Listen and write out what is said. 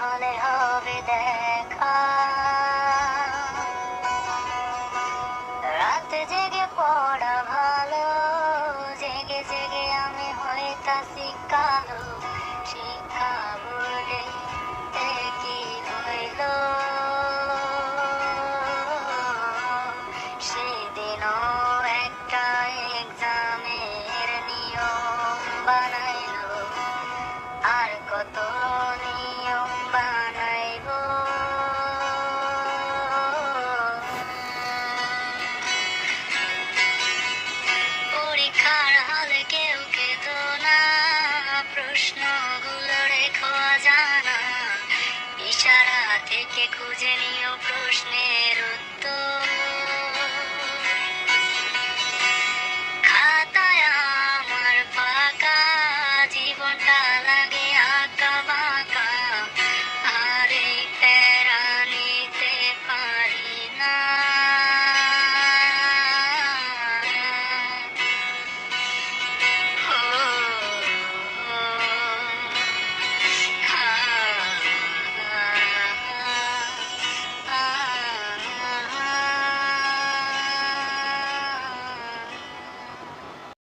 হলে হবে দেখা। রাত জেগে পড়া ভালো জেগে জেগে আমি হয়ে তা কালো প্রশ্নগুলো রেখো জানা ইশারা থেকে খুঁজে নিও